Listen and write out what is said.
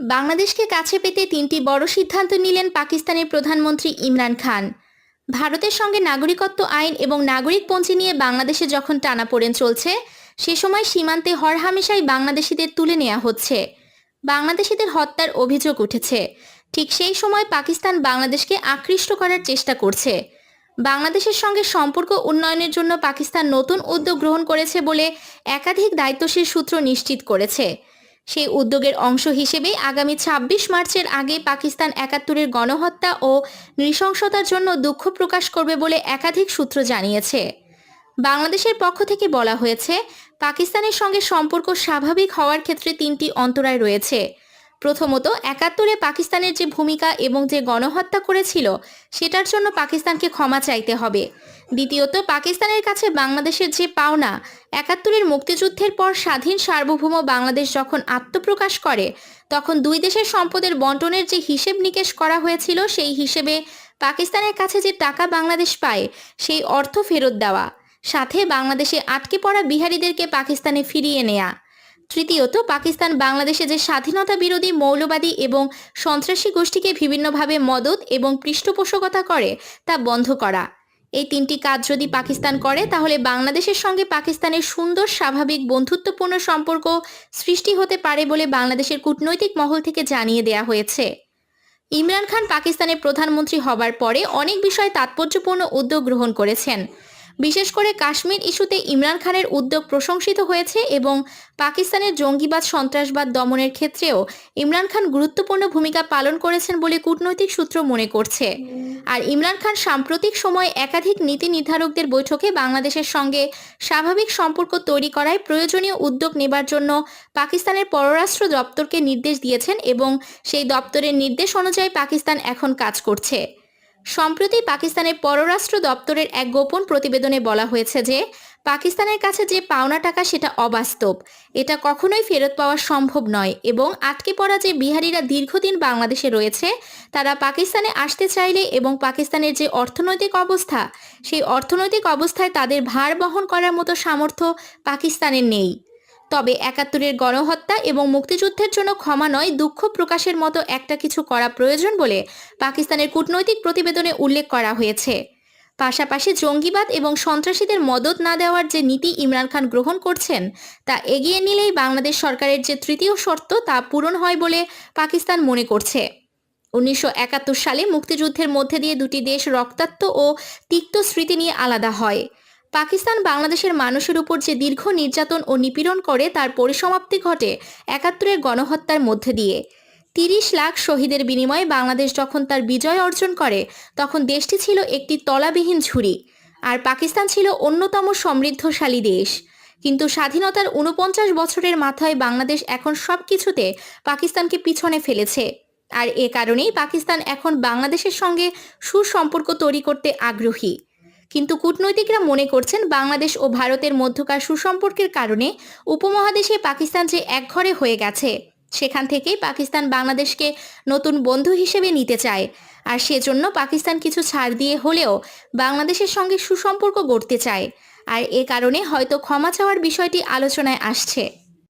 বাংলাদেশকে কাছে পেতে তিনটি বড় সিদ্ধান্ত নিলেন পাকিস্তানের প্রধানমন্ত্রী ইমরান খান। ভারতের সঙ্গে নাগরিকত্ব আইন এবং নাগরিক নাগরিকপঞ্জি নিয়ে বাংলাদেশে যখন টানাপোড়েন চলছে, সে সময় সীমান্তে হরহামেশাই বাংলাদেশিদের তুলে নেওয়া হচ্ছে। বাংলাদেশিদের হত্যার অভিযোগ উঠেছে। ঠিক সেই সময় পাকিস্তান বাংলাদেশকে আকৃষ্ট করার চেষ্টা করছে। বাংলাদেশের সঙ্গে সম্পর্ক উন্নয়নের জন্য পাকিস্তান নতুন উদ্যোগ গ্রহণ করেছে বলে একাধিক দায়িত্বশীল সূত্র নিশ্চিত করেছে। সেই উদ্যোগের অংশ হিসেবে আগামী ২৬ মার্চের আগে পাকিস্তান একাত্তরের গণহত্যা ও নৃশংসতার জন্য দুঃখ প্রকাশ করবে বলে একাধিক সূত্র জানিয়েছে। বাংলাদেশের পক্ষ থেকে বলা হয়েছে, পাকিস্তানের সঙ্গে সম্পর্ক স্বাভাবিক হওয়ার ক্ষেত্রে তিনটি অন্তরায় রয়েছে। প্রথমত, একাত্তরে পাকিস্তানের যে ভূমিকা এবং যে গণহত্যা করেছিল, সেটার জন্য পাকিস্তানকে ক্ষমা চাইতে হবে। দ্বিতীয়ত, পাকিস্তানের কাছে বাংলাদেশের যে পাওনা, একাত্তরের মুক্তিযুদ্ধের পর স্বাধীন সার্বভৌম বাংলাদেশ যখন আত্মপ্রকাশ করে, তখন দুই দেশের সম্পদের বন্টনের যে হিসেব নিকেশ করা হয়েছিল, সেই হিসেবে পাকিস্তানের কাছে যে টাকা বাংলাদেশ পায়, সেই অর্থ ফেরত দেওয়া। সাথে বাংলাদেশে আটকে পড়া বিহারীদেরকে পাকিস্তানে ফিরিয়ে নেয়া। তৃতীয়ত, পাকিস্তান বাংলাদেশে যে স্বাধীনতা বিরোধী মৌলবাদী এবং সন্ত্রাসী গোষ্ঠীকে বিভিন্নভাবে মদত এবং পৃষ্ঠপোষকতা করে তা বন্ধ করা। এই তিনটি কাজ যদি পাকিস্তান করে, তাহলে বাংলাদেশের সঙ্গে পাকিস্তানের সুন্দর স্বাভাবিক বন্ধুত্বপূর্ণ সম্পর্ক সৃষ্টি হতে পারে বলে বাংলাদেশের কূটনৈতিক মহল থেকে জানিয়ে দেয়া হয়েছে। ইমরান খান পাকিস্তানের প্রধানমন্ত্রী হবার পরে অনেক বিষয়ে তাৎপর্যপূর্ণ উদ্যোগ গ্রহণ করেছেন। বিশেষ করে কাশ্মীর ইস্যুতে ইমরান খানের উদ্যোগ প্রশংসিত হয়েছে এবং পাকিস্তানের জঙ্গিবাদ সন্ত্রাসবাদ দমনের ক্ষেত্রেও ইমরান খান গুরুত্বপূর্ণ ভূমিকা পালন করেছেন বলে কূটনৈতিক সূত্র মনে করছে। আর ইমরান খান সাম্প্রতিক সময়ে একাধিক নীতি নির্ধারকদের বৈঠকে বাংলাদেশের সঙ্গে স্বাভাবিক সম্পর্ক তৈরি করায় প্রয়োজনীয় উদ্যোগ নেবার জন্য পাকিস্তানের পররাষ্ট্র দপ্তরকে নির্দেশ দিয়েছেন এবং সেই দপ্তরের নির্দেশ অনুযায়ী পাকিস্তান এখন কাজ করছে। সম্প্রতি পাকিস্তানের পররাষ্ট্র দপ্তরের এক গোপন প্রতিবেদনে বলা হয়েছে যে, পাকিস্তানের কাছে যে পাওনা টাকা সেটা অবাস্তব। এটা কখনোই ফেরত পাওয়া সম্ভব নয় এবং আটকে পড়া যে বিহারিরা দীর্ঘদিন বাংলাদেশে রয়েছে, তারা পাকিস্তানে আসতে চাইলে এবং পাকিস্তানের যে অর্থনৈতিক অবস্থা, সেই অর্থনৈতিক অবস্থায় তাদের ভার বহন করার মতো সামর্থ্য পাকিস্তানের নেই। তবে একাত্তরের গণহত্যা এবং মুক্তিযুদ্ধের জন্য ক্ষমা নয়, দুঃখ প্রকাশের মতো একটা কিছু করা প্রয়োজন বলে পাকিস্তানের কূটনৈতিক প্রতিবেদনে উল্লেখ করা হয়েছে। পাশাপাশি জঙ্গিবাদ এবং সন্ত্রাসীদের মদত না দেওয়ার যে নীতি ইমরান খান গ্রহণ করছেন, তা এগিয়ে নিলেই বাংলাদেশ সরকারের যে তৃতীয় শর্ত, তা পূরণ হয় বলে পাকিস্তান মনে করছে। উনিশশো একাত্তর সালে মুক্তিযুদ্ধের মধ্যে দিয়ে দুটি দেশ রক্তাক্ত ও তিক্ত স্মৃতি নিয়ে আলাদা হয়। পাকিস্তান বাংলাদেশের মানুষের উপর যে দীর্ঘ নির্যাতন ও নিপীড়ন করে, তার পরিসমাপ্তি ঘটে একাত্তরের গণহত্যার মধ্যে দিয়ে। তিরিশ লাখ শহীদের বিনিময়ে বাংলাদেশ যখন তার বিজয় অর্জন করে, তখন দেশটি ছিল একটি তলাবিহীন ঝুড়ি, আর পাকিস্তান ছিল অন্যতম সমৃদ্ধশালী দেশ। কিন্তু স্বাধীনতার উনপঞ্চাশ বছরের মাথায় বাংলাদেশ এখন সব কিছুতে পাকিস্তানকে পিছনে ফেলেছে, আর এ কারণেই পাকিস্তান এখন বাংলাদেশের সঙ্গে সুসম্পর্ক তৈরি করতে আগ্রহী। কিন্তু কূটনৈতিকরা মনে করছেন বাংলাদেশ ও ভারতের মধ্যকার সুসম্পর্কের কারণে উপমহাদেশে পাকিস্তান যে একঘরে হয়ে গেছে, সেখান থেকেই পাকিস্তান বাংলাদেশকে নতুন বন্ধু হিসেবে নিতে চায়। আর সেজন্য পাকিস্তান কিছু ছাড় দিয়ে হলেও বাংলাদেশের সঙ্গে সুসম্পর্ক গড়তে চায়। আর এ কারণে হয়তো ক্ষমা চাওয়ার বিষয়টি আলোচনায় আসছে।